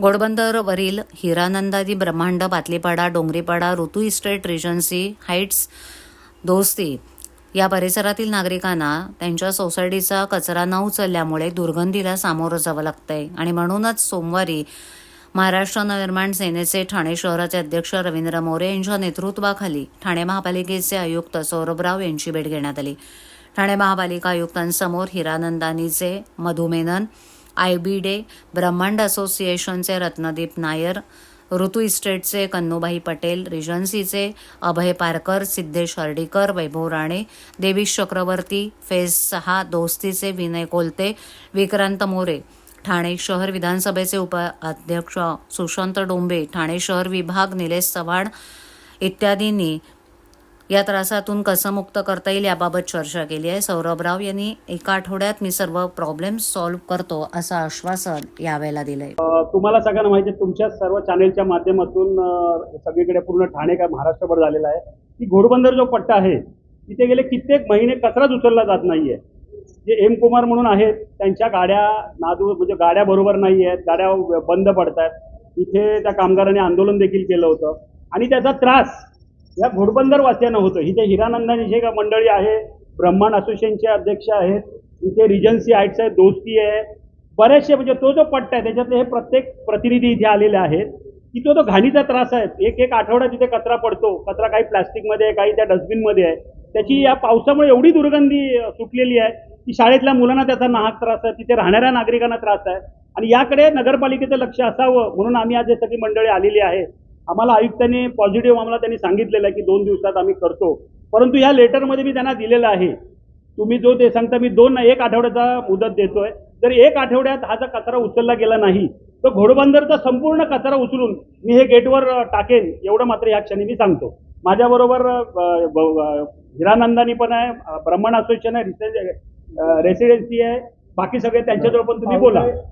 घोडबंदरवरील हिरानंदादी ब्रह्मांड बातलीपाडा डोंगरीपाडा ऋतू estate regency heights दोस्ती या परिसरातील नागरिकांना त्यांच्या सोसायटीचा कचरा न उचलल्यामुळे दुर्गंधीला सामोरं जावं लागतंय. आणि म्हणूनच सोमवारी महाराष्ट्र नवनिर्माण सेनेचे ठाणे शहराचे अध्यक्ष रवींद्र मोरे यांच्या नेतृत्वाखाली ठाणे महापालिकेचे आयुक्त सौरभराव यांची भेट घेण्यात आली. ठाणे महापालिका आयुक्तांसमोर हिरानंदानीचे मधुमेनन आय बी डे ब्रह्मांड असोसिएशनचे रत्नदीप नायर ऋतू इस्टेटचे कन्नूबाई पटेल रिजन्सीचे अभय पारकर सिद्धेश हर्डीकर वैभव राणे देवीश चक्रवर्ती फेज सहा दोस्तीचे विनय कोलते विक्रांत मोरे ठाणे शहर विधानसभेचे उपाध्यक्ष सुशांत डोंबे ठाणे शहर विभाग निलेश चव्हाण इत्यादींनी या त्रासातून कसं मुक्त करता येईल याबाबत चर्चा केली आहे. सौरभराव यांनी एका आठवड्यात मी सर्व प्रॉब्लेम सॉल्व्ह करतो असं आश्वासन यावेळेला दिलंय. तुम्हाला सगळ्यांना माहिती तुमच्या सर्व चॅनेलच्या माध्यमातून सगळीकडे पूर्ण ठाणे काय महाराष्ट्रभर झालेला आहे. की घोडबंदर जो पट्टा आहे तिथे गेले कित्येक महिने कचराच उचलला जात नाहीये. जे एम कुमार म्हणून आहेत त्यांच्या गाड्या नादू म्हणजे गाड्या बरोबर नाही आहेत गाड्या बंद पडतात इथे त्या कामगारांनी आंदोलन देखील केलं होतं. आणि त्याचा त्रास या घोडबंदर वासियांना होतं. इथे हिरानंदानी जे का मंडळी आहे ब्रह्मांड असोसिएशनचे अध्यक्ष आहेत इथे रिजन्सी आईट्स आहे दोस्ती आहे. बरेचसे म्हणजे तो जो पट्टा आहे त्याच्यातले हे प्रत्येक प्रतिनिधी इथे आलेले आहेत. की तो तो घाणीचा त्रास आहे. एक एक आठवडा तिथे कचरा पडतो. कचरा काही प्लास्टिकमध्ये आहे काही त्या डस्टबिनमध्ये आहे. त्याची या पावसामुळे एवढी दुर्गंधी सुटलेली आहे की शाळेतल्या मुलांना त्याचा नाहक त्रास आहे तिथे राहणाऱ्या नागरिकांना त्रास आहे. आणि याकडे नगरपालिकेचं लक्ष असावं म्हणून आम्ही आज हे सगळी मंडळी आलेली आहे. आम्हाला आयुक्तांनी पॉझिटिव्ह आम्हाला त्यांनी सांगितलेलं आहे की दोन दिवसात आम्ही करतो. परंतु या लेटरमध्ये मी त्यांना दिलेलं आहे. तुम्ही जो ते सांगता मी दोन एक आठवड्याचा मुदत देतोय. जर एक आठवड्यात हा जर कचरा उचलला गेला नाही तर घोडबंदरचा संपूर्ण कचरा उचलून मी हे गेटवर टाकेन एवढं मात्र या क्षणी मी सांगतो. माझ्याबरोबर हिरानंदानी पण आहे अ, ब्रह्मण असोसिएशन आहे रेसिडेन्सी आहे बाकी सगळे त्यांच्याजवळ पण तुम्ही बोला.